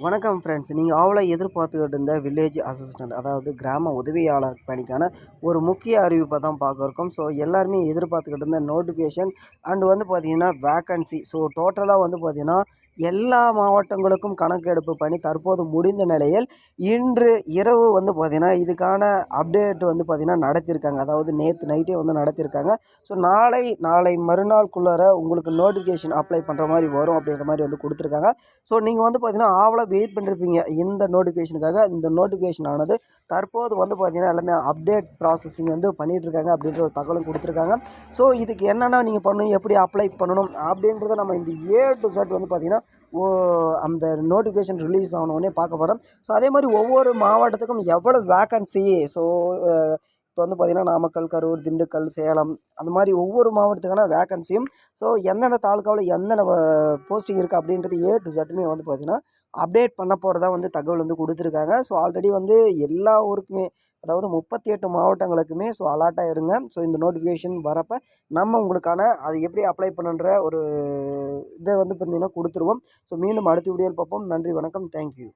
வணக்கம் ஃப்ரெண்ட்ஸ் நீங்கள் ஆவலை எதிர்பார்த்துக்கிட்டு இருந்த வில்லேஜ் அசிஸ்டண்ட் அதாவது கிராம உதவியாளர் பணிக்கான ஒரு முக்கிய அறிவிப்பை தான் பார்க்க இருக்கோம். ஸோ எல்லாருமே எதிர்பார்த்துக்கிட்டு இருந்த நோட்டிஃபிகேஷன் அண்ட் வந்து பார்த்திங்கன்னா வேக்கன்சி ஸோ டோட்டலாக வந்து பார்த்தீங்கன்னா எல்லா மாவட்டங்களுக்கும் கணக்கெடுப்பு பணி தற்போது முடிந்த நிலையில் இன்று இரவு வந்து பார்த்திங்கன்னா இதுக்கான அப்டேட் வந்து பார்த்திங்கன்னா நடத்தியிருக்காங்க. அதாவது நேற்று நைட்டே வந்து நடத்தியிருக்காங்க. ஸோ நாளை நாளை மறுநாள்குள்ளார உங்களுக்கு நோட்டிஃபிகேஷன் அப்ளை பண்ணுற மாதிரி வரும் அப்படின்ற மாதிரி வந்து கொடுத்துருக்காங்க. ஸோ நீங்கள் வந்து பார்த்தீங்கன்னா ஆவலாக வெயிட் பண்ணியிருப்பீங்க இந்த நோட்டிஃபிகேஷனுக்காக இந்த நோட்டிஃபிகேஷன் ஆனது தற்போது வந்து பார்த்தீங்கன்னா எல்லாமே அப்டேட் ப்ராசஸிங் வந்து பண்ணிகிட்ருக்காங்க அப்படின்ற ஒரு தகவலும் கொடுத்துருக்காங்க. ஸோ இதுக்கு என்னென்ன நீங்கள் பண்ணணும் எப்படி அப்ளை பண்ணணும் அப்படின்றத நம்ம இந்த ஏ டு செட் வந்து பார்த்திங்கன்னா ஓ அந்த நோட்டிஃபிகேஷன் ரிலீஸ் ஆனோடனே பார்க்க போகிறோம் ஸோ அதே மாதிரி ஒவ்வொரு மாவட்டத்துக்கும் எவ்வளோ வேக்கன்சி ஸோ இப்போ வந்து பார்த்திங்கன்னா நாமக்கல் கரூர் திண்டுக்கல் சேலம் அந்த மாதிரி ஒவ்வொரு மாவட்டத்துக்கான வேக்கன்சியும் ஸோ எந்தெந்த தாலுக்காவில் எந்தெந்த போஸ்டிங் இருக்குது அப்படின்றது ஏ டு ஜட்டுமே வந்து பார்த்திங்கன்னா அப்டேட் பண்ண போகிறதா வந்து தகவல் வந்து கொடுத்துருக்காங்க. ஸோ ஆல்ரெடி வந்து எல்லா ஊருக்குமே அதாவது முப்பத்தி எட்டு மாவட்டங்களுக்குமே ஸோ அலாட்டாக இருங்க. ஸோ இந்த நோட்டிஃபிகேஷன் வரப்போ நம்ம உங்களுக்கான அது எப்படி அப்ளை பண்ணுன்ற ஒரு இதை வந்து பார்த்திங்கன்னா கொடுத்துருவோம். ஸோ மீண்டும் அடுத்த வீடியோவில் பார்ப்போம். நன்றி வணக்கம். தேங்க்யூ